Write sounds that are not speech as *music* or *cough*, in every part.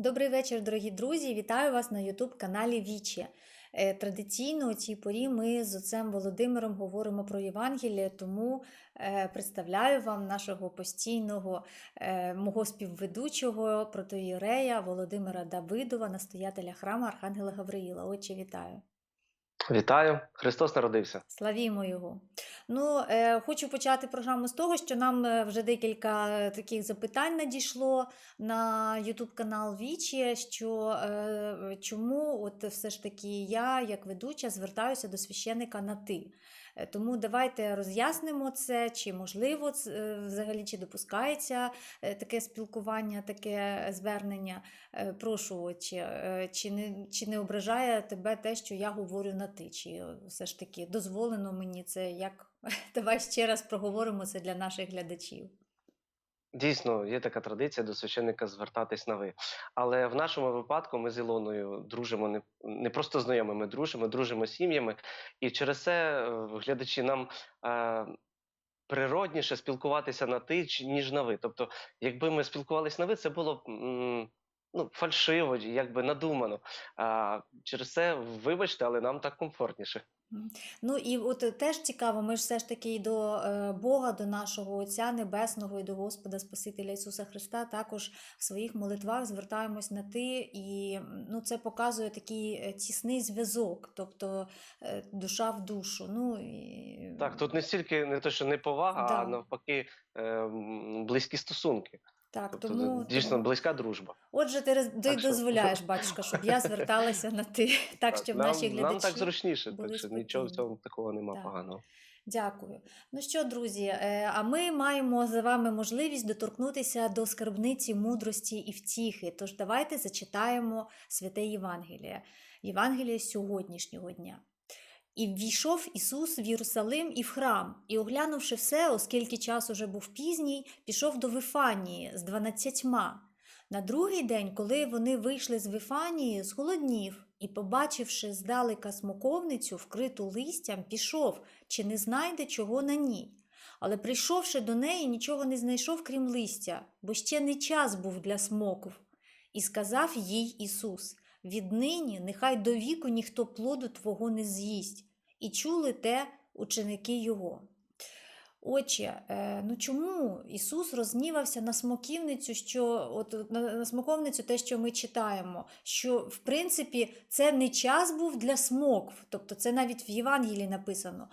Добрий вечір, дорогі друзі! Вітаю вас на youtube каналі Вічі. Е, Традиційно у цій порі ми з отцем Володимиром говоримо про Євангеліє, тому е, представляю вам нашого постійного е, мого співведучого протоїрея Володимира Давидова, настоятеля храму Архангела Гавриїла. Отче, вітаю! Вітаю! Христос народився. Славімо його. Ну, е, хочу почати програму з того, що нам е, вже декілька е, таких запитань надійшло на YouTube канал Вічі, що е, чому от все ж таки я, як ведуча, звертаюся до священика на ти. Е, Тому давайте роз'яснимо це, чи можливо е, взагалі чи допускається е, таке спілкування, таке звернення. Прошу, е, чи не, чи не ображає тебе те, що я говорю на ти? Чи все ж таки дозволено мені це як? *laughs* Давай ще раз проговоримо це для наших глядачів. Дійсно, є така традиція до священника звертатись на ви. Але в нашому випадку ми з Ілоною дружимо не, не просто знайомими, ми дружимо, дружимо сім'ями. І через це е, глядачі нам е, природніше спілкуватися на ти, ніж на ви. Тобто, якби ми спілкувалися на ви, це було б ну, фальшиво, якби надумано. А, через це, вибачте, але нам так комфортніше. Ну і от е, теж цікаво, ми ж все ж таки і до е, Бога, до нашого Отця Небесного і до Господа Спасителя Ісуса Христа також в своїх молитвах звертаємось на ти, і ну, це показує такий е, тісний зв'язок, тобто душа в душу. Ну, і... Так, тут не стільки не те, що не повага, Да. а навпаки, близькі стосунки. Так, Тобто тому, дійсно тому... близька дружба. Отже, ти, ти Так що- дозволяєш, *laughs* батюшка, щоб я зверталася на ти, *laughs* так, щоб нам, наші глядачі... нам так зручніше, так що нічого в цьому такого нема Так. поганого. Дякую. Ну що, друзі, е, а ми маємо за вами можливість доторкнутися до скарбниці мудрості і втіхи. Тож давайте зачитаємо святе Євангеліє, Євангеліє сьогоднішнього дня. І ввійшов Ісус в Єрусалим і в храм, і, оглянувши все, оскільки час уже був пізній, пішов до Вифанії з дванадцятьма. На другий день, коли вони вийшли з Вифанії, зголоднів і, побачивши здалека смоковницю, вкриту листям, пішов, чи не знайде чого на ній. Але прийшовши до неї, нічого не знайшов, крім листя, бо ще не час був для смоків. І сказав їй Ісус: Віднині нехай до віку ніхто плоду твого не з'їсть. І чули те ученики його. Отче, е, ну чому Ісус рознівався на смоківницю, що от на смоковницю, те, що ми читаємо, що в принципі це не час був для смокв, тобто це навіть в Євангелії написано.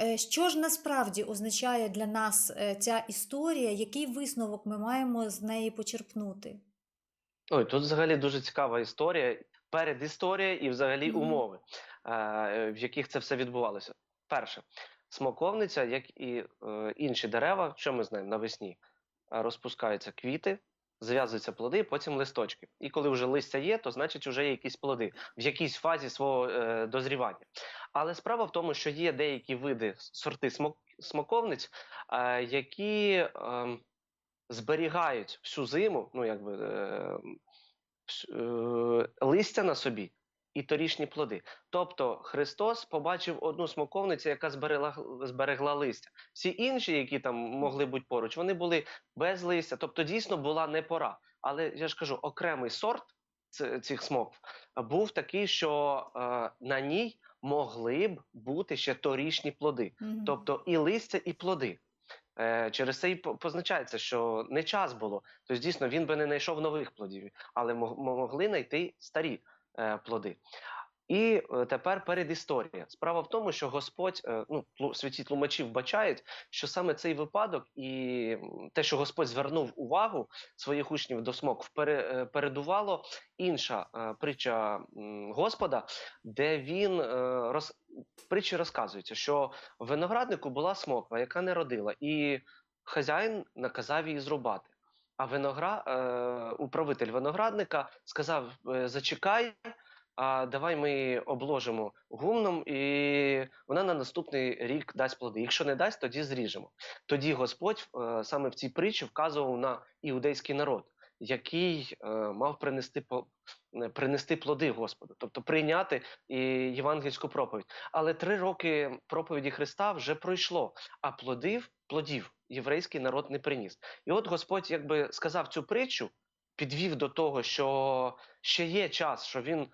Е, Що ж насправді означає для нас е, ця історія, який висновок ми маємо з неї почерпнути? Ой, тут взагалі дуже цікава історія, передісторія і взагалі умови, е, в яких це все відбувалося. Перше, смоковниця, як і е, інші дерева, що ми знаємо навесні, розпускаються квіти, зв'язуються плоди, потім листочки. І коли вже листя є, то значить вже є якісь плоди в якійсь фазі свого е, дозрівання. Але справа в тому, що є деякі види сорти смок, смоковниць, е, які е, зберігають всю зиму, ну якби е, е, листя на собі і торішні плоди. Тобто Христос побачив одну смоковницю, яка зберегла, зберегла листя. Всі інші, які там могли бути поруч, вони були без листя. Тобто, дійсно була не пора. Але я ж кажу, окремий сорт цих смокв був такий, що е, на ній могли б бути ще торішні плоди. Мгм. Тобто і листя, і плоди. Е, через це і позначається, що не час було. Тобто, дійсно, він би не знайшов нових плодів, але могли знайти старі е, плоди. І е, тепер передісторія. Справа в тому, що Господь, е, ну, святі тлумачі вбачають, що саме цей випадок і те, що Господь звернув увагу своїх учнів до пере, е, передувало інша притча Господа, де він роз, притчі розказується, що в винограднику була смоква, яка не родила, і хазяїн наказав її зрубати. А виногра... управитель виноградника сказав: зачекай, а давай ми обложимо гумном, і вона на наступний рік дасть плоди. Якщо не дасть, тоді зріжемо. Тоді Господь е, саме в цій притчі вказував на іудейський народ, який е, мав принести е, принести плоди Господу, тобто прийняти і євангельську проповідь. Але три роки проповіді Христа вже пройшло, а плодів, плодів єврейський народ не приніс. І от Господь якби сказав цю притчу підвів до того, що ще є час, що він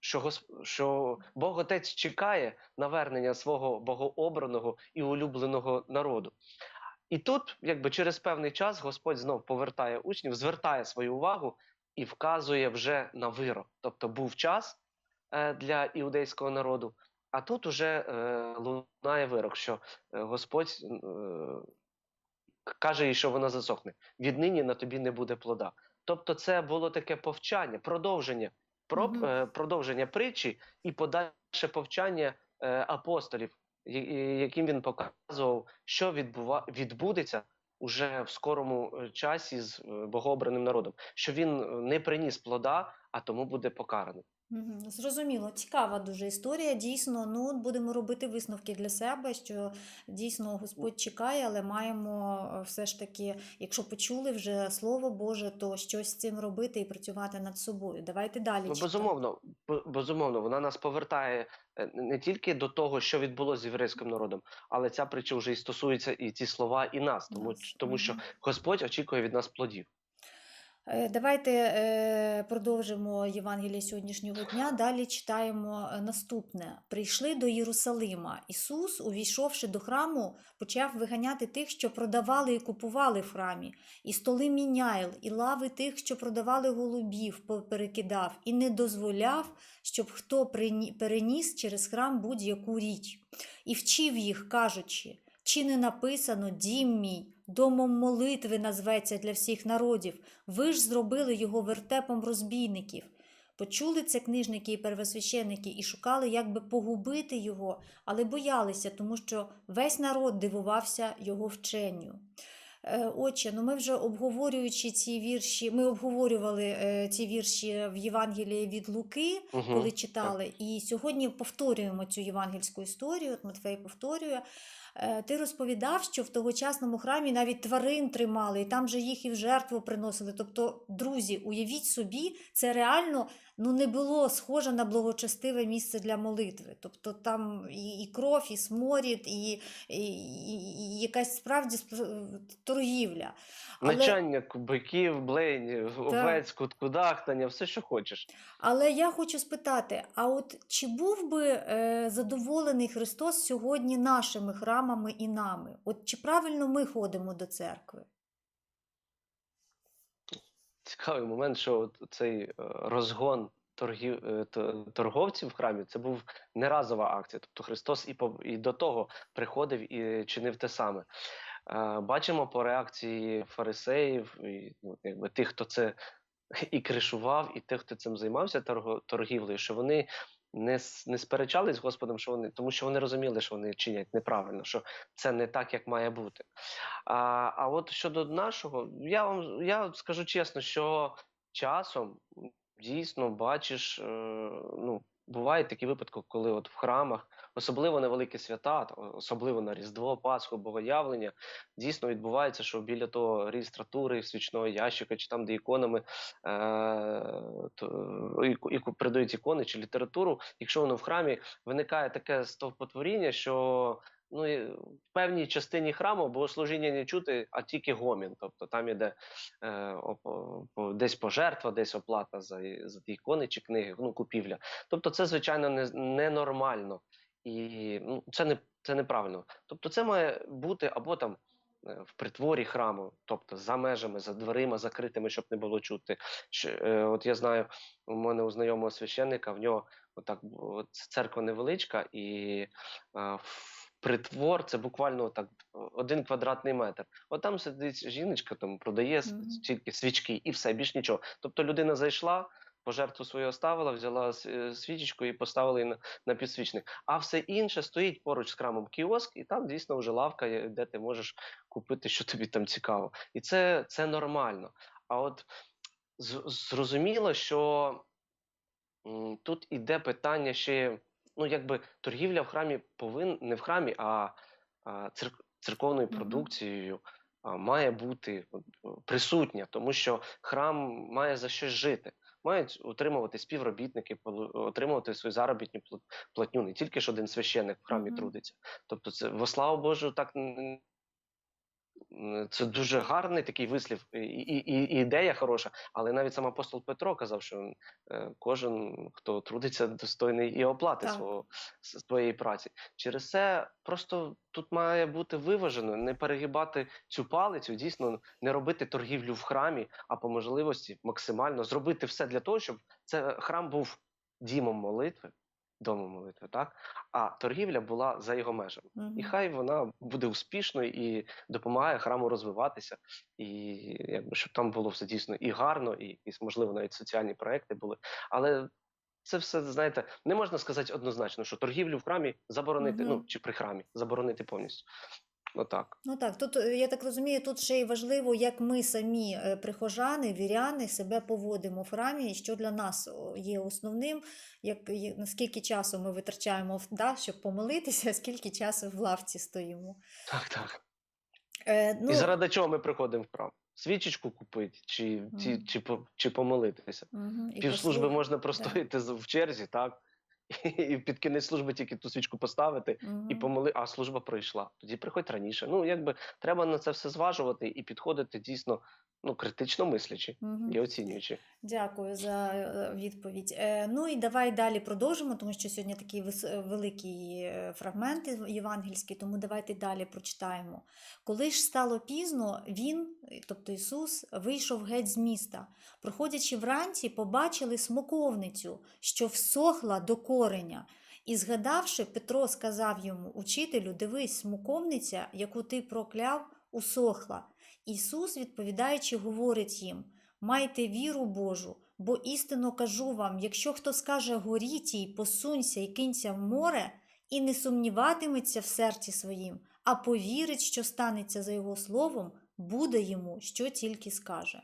що, Гос... що Бог Отець чекає навернення свого богообраного і улюбленого народу. І тут, якби через певний час, Господь знов повертає учнів, звертає свою увагу і вказує вже на вирок. Тобто був час е, для іудейського народу, а тут уже е, лунає вирок, що е, Господь е, каже їй, що вона засохне. Віднині на тобі не буде плода. Тобто, це було таке повчання, продовження, про, mm -hmm. продовження притчі і подальше повчання е, апостолів, яким він показував, що відбува, відбудеться уже в скорому е, часі з богообраним народом, що він не приніс плода, а тому буде покараний. Зрозуміло, цікава дуже історія. Дійсно, ну будемо робити висновки для себе, що дійсно Господь чекає, але маємо е, все ж таки, якщо почули вже Слово Боже, то щось з цим робити і працювати над собою. Давайте далі Ну, безумовно, безумовно, вона нас повертає е, не тільки до того, що відбулося з єврейським народом, але ця притча вже і стосується і ці слова, і нас, тому, Нас. тому що Господь очікує від нас плодів. Е, Давайте е, продовжимо Євангеліє сьогоднішнього дня. Далі читаємо е, наступне: прийшли до Єрусалима. Ісус, увійшовши до храму, почав виганяти тих, що продавали і купували в храмі, і столи міняйл, і лави тих, що продавали голубів, перекидав, і не дозволяв, щоб хто переніс через храм будь-яку річ, і вчив їх, кажучи. Чи не написано дім мій, домом молитви назветься для всіх народів, ви ж зробили його вертепом розбійників. Почули це книжники і первосвященники і шукали, як би погубити його, але боялися, тому що весь народ дивувався його вченню. Е, Отче, ну ми вже обговорюючи ці вірші, ми обговорювали е, ці вірші в Євангелії від Луки, Угу. коли читали. І сьогодні повторюємо цю євангельську історію. От Матфей повторює. Е, Ти розповідав, що в тогочасному храмі навіть тварин тримали, і там же їх і в жертву приносили. Тобто, друзі, уявіть собі, це реально ну, не було схоже на благочестиве місце для молитви. Тобто там і, і кров, і сморід, і, і, і, і якась справді спр- торгівля. Але... Начання биків, блейнів, овець, кут- кудахтання, все, що хочеш. Але я хочу спитати: а от чи був би е, задоволений Христос сьогодні нашими храмами і нами? От чи правильно ми ходимо до церкви? Цікавий момент, що цей е, розгон е, торговців в храмі це був не разова акція. Тобто Христос і, і до того приходив і чинив те саме. Е, Бачимо по реакції фарисеїв, і, ну, якби тих, хто це *laughs* і кришував, і тих, хто цим займався торгівлею, що вони не, не сперечались з Господом, що вони, тому що вони розуміли, що вони чинять неправильно, що це не так, як має бути. А, а от щодо нашого, я вам я скажу чесно, що часом дійсно бачиш, е, ну, бувають такі випадки, коли от в храмах, особливо на великі свята, особливо на Різдво, Пасху, Богоявлення, дійсно відбувається, що біля того реєстратури, свічного ящика, чи там, де іконами е, то, іку- іку- передають ікони чи літературу, якщо воно в храмі виникає таке стовпотворіння, що ну, і в певній частині храму богослужіння не чути, а тільки гомін. Тобто там іде е, по- десь пожертва, десь оплата за, за ікони чи книги, ну, купівля. Тобто це, звичайно, не, ненормально. І ну, це, не, це неправильно. Тобто це має бути або там е, в притворі храму, тобто за межами, за дверима закритими, щоб не було чути. Ще, е, от я знаю, у мене у знайомого священника, в нього отак от церква невеличка, і е, в притвор це буквально так один квадратний метр. От там сидить жіночка, там продає с- Мгм. тільки свічки і все, більш нічого. Тобто людина зайшла. Пожертву свою оставила, взяла е, свічечку і поставила її на, на підсвічник. А все інше стоїть поруч з храмом кіоск, і там дійсно вже лавка, де ти можеш купити, що тобі там цікаво. І це, це нормально. А от зрозуміло, що м, тут іде питання ще, ну якби торгівля в храмі повинна не в храмі, а, а церк- церковною продукцією а, має бути присутня, тому що храм має за щось жити. Мають отримувати співробітники, отримувати свою заробітну пла- платню, не тільки ж один священник в храмі Мгм. трудиться. Тобто, це во славу Божу, так це дуже гарний такий вислів і, і, і ідея хороша, але навіть сам апостол Петро казав, що е, кожен, хто трудиться, достойний і оплати Так. свого своєї праці. Через це просто тут має бути виважено, не перегибати цю палицю, дійсно не робити торгівлю в храмі, а по можливості максимально зробити все для того, щоб це храм був дімом молитви, домом молитви, так а торгівля була за його межами. Мгм. І хай вона буде успішною і допомагає храму розвиватися, і якби щоб там було все дійсно і гарно, і якісь, можливо, навіть соціальні проекти були. Але це все, знаєте, не можна сказати однозначно, що торгівлю в храмі заборонити, Мгм. ну чи при храмі заборонити повністю. Отак. Ну так, тут е, я так розумію, тут ще й важливо, як ми самі е, прихожани, віряни себе поводимо в храмі, і що для нас є основним, як наскільки часу ми витрачаємо да, щоб помолитися, скільки часу в лавці стоїмо. Так, так. Е, ну, І заради чого ми приходимо в храм? Свічечку купити, чи, чи, чи, по- чи помолитися. мгм, і Півслужби можна простояти з- в черзі, так? І під кінець служби тільки ту свічку поставити, і Мгм. помоли, а служба пройшла. Тоді приходь раніше. Ну, якби треба на це все зважувати і підходити дійсно ну, критично мислячи Мгм. і оцінюючи. Дякую за е, відповідь. Е, Ну і давай далі продовжимо, тому що сьогодні вис- е, великий е, фрагмент євангельський, тому давайте далі прочитаємо. Коли ж стало пізно, він, тобто Ісус, вийшов геть з міста. Проходячи вранці, побачили смоковницю, що всохла до кореня. І згадавши, Петро сказав йому: Учителю, дивись, смоковниця, яку ти прокляв, усохла. Ісус, відповідаючи, говорить їм: Майте віру Божу, бо істинно кажу вам: якщо хто скаже горі тій, посунься і кинься в море, і не сумніватиметься в серці своїм, а повірить, що станеться за його словом, буде йому, що тільки скаже.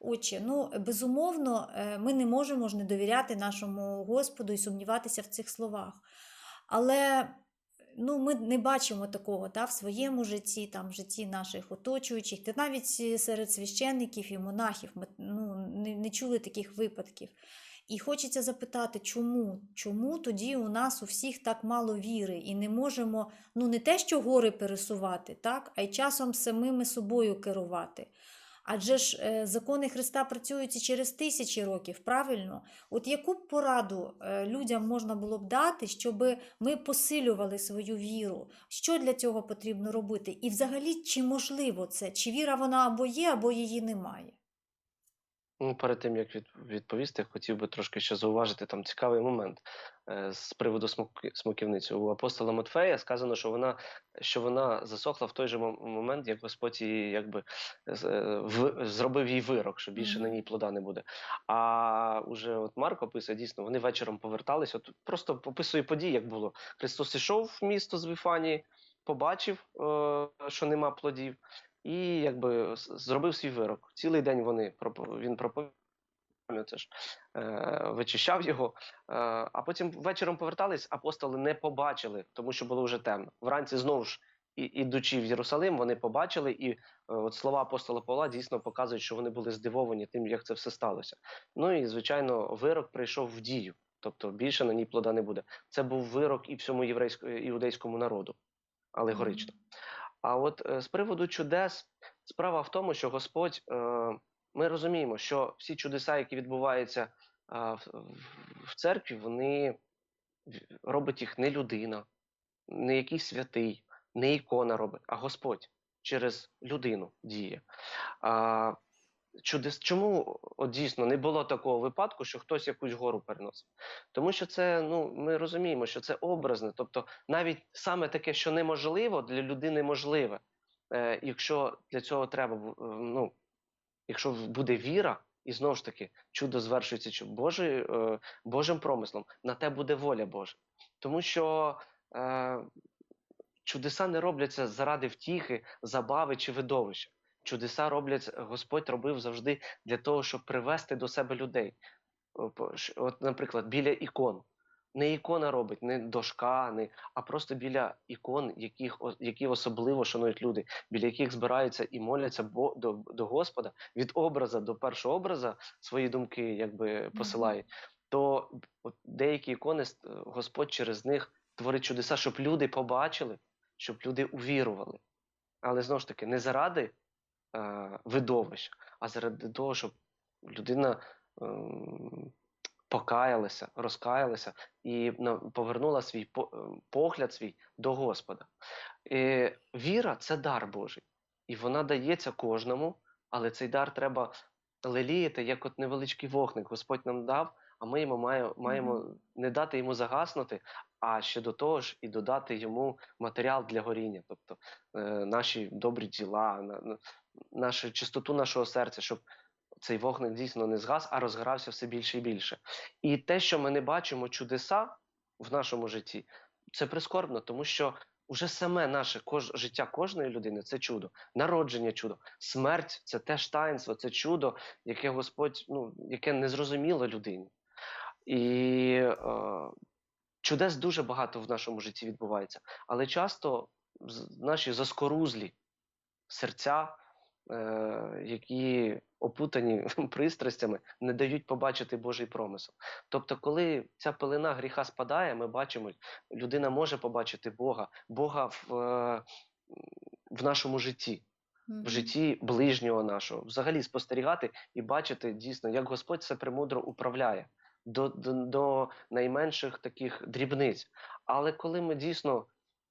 Отче, ну безумовно, е, ми не можемо ж не довіряти нашому Господу і сумніватися в цих словах. Але ну, ми не бачимо такого та, в своєму житті, там, в житті наших оточуючих, та навіть е, серед священників і монахів ми ну, не, не чули таких випадків. І хочеться запитати, чому? Чому тоді у нас у всіх так мало віри і не можемо ну, не те, що гори пересувати, так, а й часом самими собою керувати. Адже ж е, закони Христа працюють і через тисячі років, правильно? От яку б пораду е, людям можна було б дати, щоб ми посилювали свою віру? Що для цього потрібно робити? І взагалі, чи можливо це? Чи віра вона або є, або її немає? Ну, перед тим як від, відповісти, хотів би трошки ще зауважити там цікавий момент е, з приводу смоківниці. У апостола Матфея сказано, що вона, що вона засохла в той же момент, як Господь її якби е, в, зробив їй вирок, що більше на ній плода не буде. А уже от Марк описує дійсно, вони вечором повертались. От просто описує події, як було. Христос ішов в місто з Вифанії, побачив, е, що нема плодів. І якби зробив свій вирок. Цілий день вони він це ж е, вичищав його. Е, а потім вечором повертались, апостоли не побачили, тому що було вже темно. Вранці знову ж і, ідучи в Єрусалим, вони побачили, і е, от слова апостола Павла дійсно показують, що вони були здивовані тим, як це все сталося. Ну і звичайно, вирок прийшов в дію, тобто більше на ній плода не буде. Це був вирок і всьому єврейському іудейському народу, алегорично. А от е, з приводу чудес, справа в тому, що Господь, е, ми розуміємо, що всі чудеса, які відбуваються е, в, церкві, вони робить їх не людина, не якийсь святий, не ікона робить, а Господь через людину діє. Чудес, чому от дійсно не було такого випадку, що хтось якусь гору переносив? Тому що це, ну, ми розуміємо, що це образне. Тобто, навіть саме таке, що неможливо, для людини можливе. Е, якщо для цього треба, е, ну, якщо буде віра, і знову ж таки, чудо звершується Божою, е, Божим промислом, на те буде воля Божа. Тому що е, чудеса не робляться заради втіхи, забави чи видовища. Чудеса роблять, Господь робив завжди для того, щоб привести до себе людей. От, наприклад, біля ікон. Не ікона робить, не дошка, не, а просто біля ікон, яких, які особливо шанують люди, біля яких збираються і моляться бо, до, до Господа від образа до першого образа свої думки якби посилають. То от деякі ікони Господь через них творить чудеса, щоб люди побачили, щоб люди увірували. Але знову ж таки, не заради е, видовища, а заради того, щоб людина ем, покаялася, розкаялася і повернула свій е, погляд свій до Господа. І віра це дар Божий, і вона дається кожному, але цей дар треба леліяти, як от невеличкий вогник. Господь нам дав, а ми йому маємо, маємо не дати йому загаснути, а ще до того ж і додати йому матеріал для горіння, тобто е, наші добрі діла, на, нашу чистоту нашого серця, щоб цей вогник дійсно не згас, а розгорався все більше і більше. І те, що ми не бачимо чудеса в нашому житті, це прискорбно, тому що вже саме наше кож... життя кожної людини це чудо, народження чудо, смерть це теж таїнство, це чудо, яке Господь, ну, яке незрозуміло людині. І е, чудес дуже багато в нашому житті відбувається, але часто наші заскорузлі серця, які опутані *laughs* пристрастями, не дають побачити Божий промисел. Тобто, коли ця пелена гріха спадає, ми бачимо, людина може побачити Бога, Бога в, е, в нашому житті в житті ближнього нашого, взагалі спостерігати і бачити дійсно, як Господь це премудро управляє до, до, до найменших таких дрібниць. Але коли ми дійсно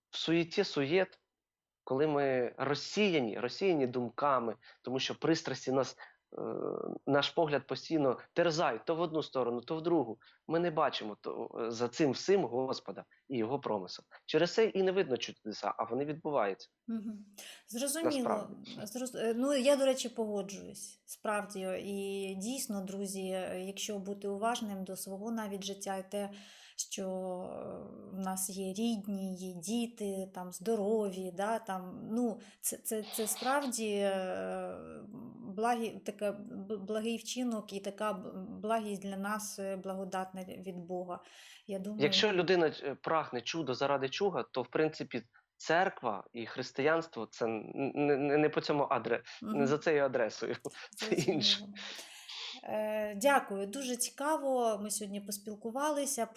в суєті суєт, коли ми розсіяні, розсіяні думками, тому що пристрасті нас, е, наш погляд постійно терзають то в одну сторону, то в другу. Ми не бачимо то, е, за цим всім Господа і його промисел. Через це і не видно чудеса, а вони відбуваються. Зрозуміло. Зроз... е, Ну, я, до речі, погоджуюсь. Справді, і дійсно, друзі, якщо бути уважним до свого навіть життя, те, що е, в нас є рідні, є діти, там здорові, да, там, ну, це, це, це справді е, благі, така, благий вчинок і така благість для нас е, благодатна від Бога. Я думаю, Якщо людина прагне чудо заради чуда, то в принципі церква і християнство це не, не, не по цьому адре, не за цією адресою. Це інше. Е, Дякую, дуже цікаво. Ми сьогодні поспілкувалися,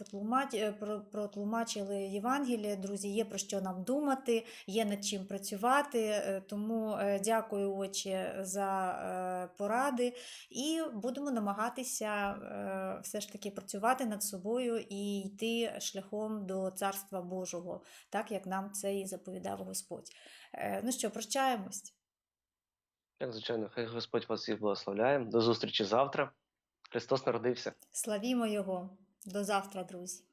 е, про- протлумачили Євангеліє. Друзі, є про що нам думати, є над чим працювати. Е, Тому дякую, отче, за поради. І будемо намагатися все ж таки працювати над собою і йти шляхом до Царства Божого, так як нам це і заповідав Господь. Ну що, прощаємось. Як звичайно, хай Господь вас всіх благословляє. До зустрічі завтра. Христос народився. Славімо Його. До завтра, друзі.